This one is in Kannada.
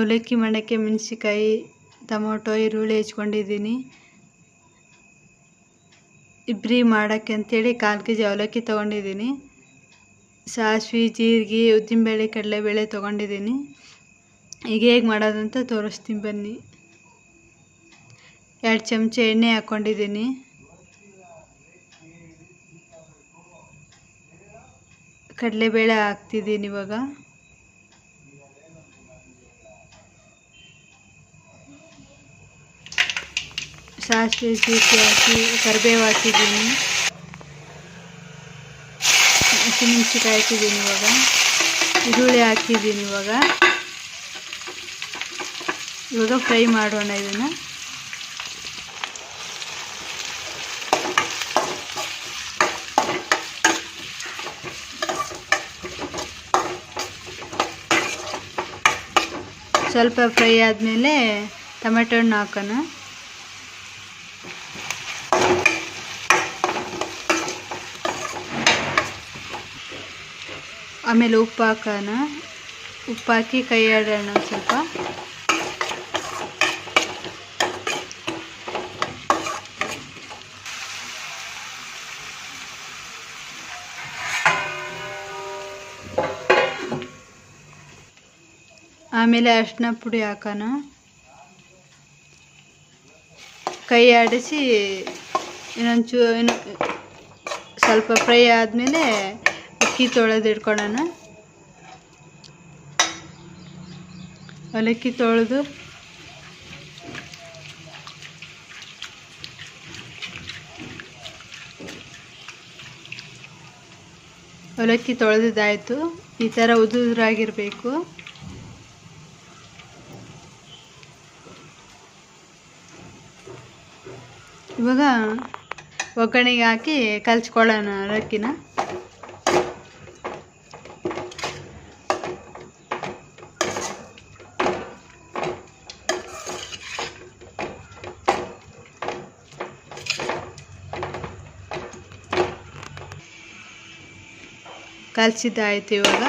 ಅವಲಕ್ಕಿ ಮಾಡೋಕ್ಕೆ ಮೆಣಸಿಕಾಯಿ ಟೊಮೊಟೊ, ಈರುಳ್ಳಿ ಹೆಚ್ಕೊಂಡಿದ್ದೀನಿ. ಇಬ್ಬರಿಗೆ ಮಾಡೋಕ್ಕೆ ಅಂಥೇಳಿ ಕಾಲು ಕೆ ಜಿ ಅವಲಕ್ಕಿ ತೊಗೊಂಡಿದ್ದೀನಿ. ಸಾಸಿವೆ, ಜೀರಿಗೆ, ಉದ್ದಿನಬೇಳೆ, ಕಡಲೆಬೇಳೆ ತೊಗೊಂಡಿದ್ದೀನಿ. ಈಗ ಹೇಗೆ ಮಾಡೋದಂತ ತೋರಿಸ್ತೀನಿ ಬನ್ನಿ. ಎರಡು ಚಮಚ ಎಣ್ಣೆ ಹಾಕ್ಕೊಂಡಿದ್ದೀನಿ ಕಡಲೆಬೇಳೆ ಹಾಕ್ತಿದ್ದೀನಿ ಇವಾಗ. ಸಾಸಿವೆ ಜೀರಿಗೆ ಹಾಕಿ ಕರಿಬೇವು ಹಾಕಿದ್ದೀನಿ ಹಸಿಮೆಣ್ಸಿಕಾಯಿ ಹಾಕಿದ್ದೀನಿ ಇವಾಗ. ಈರುಳ್ಳಿ ಹಾಕಿದ್ದೀನಿ ಇವಾಗ. ಇವಾಗ ಫ್ರೈ ಮಾಡೋಣ ಇದನ್ನು. ಸ್ವಲ್ಪ ಫ್ರೈ ಆದಮೇಲೆ ಟೊಮೆಟೊ ಹಣ್ಣು ಹಾಕೋಣ. ಆಮೇಲೆ ಉಪ್ಪು ಹಾಕೋಣ ಉಪ್ಪು ಹಾಕಿ ಕೈ ಆಡೋಣ ಸ್ವಲ್ಪ. ಆಮೇಲೆ ಅರಿಶಿನ ಪುಡಿ ಹಾಕೋಣ. ಕೈ ಆಡಿಸಿ ಇನ್ನೊಂದು ಇನ್ನು ಸ್ವಲ್ಪ ಫ್ರೈ ಆದಮೇಲೆ ಅಕ್ಕಿ ತೊಳೆದು ಇಟ್ಕೊಳ್ಳೋಣ. ಅವಲಕ್ಕಿ ತೊಳೆದು. ಅವಲಕ್ಕಿ ತೊಳೆದಿದ್ದಾಯಿತು. ಈ ಥರ ಉದುರಾಗಿರಬೇಕು. ಇವಾಗ ಒಗ್ಗರಣೆಗೆ ಹಾಕಿ ಕಲ್ಚ್ಕೊಳ್ಳೋಣ ಅವಲಕ್ಕಿನ. ಕಲ್ಸಿದ್ದಾಯ್ತು ಇವಾಗ.